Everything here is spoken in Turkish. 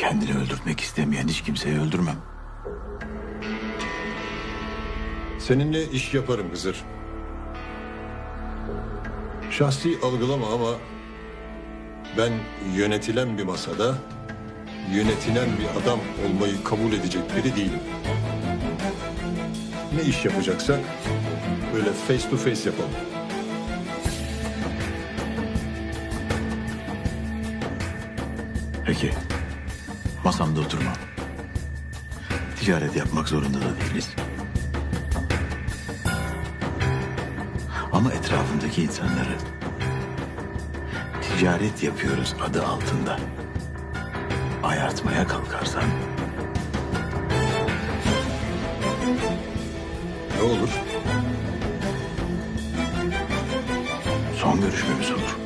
Kendini öldürtmek istemeyen hiç kimseyi öldürmem. Seninle iş yaparım Hızır. Şahsi algılama ama ben yönetilen bir masada yönetilen bir adam olmayı kabul edecek biri değilim. Ne iş yapacaksak böyle face to face yapalım. Peki. Masamda oturmam. Ticaret yapmak zorunda da değiliz. Ama etrafındaki insanları ticaret yapıyoruz adı altında ayartmaya kalkarsan Ne olur? son görüşmemiz olur.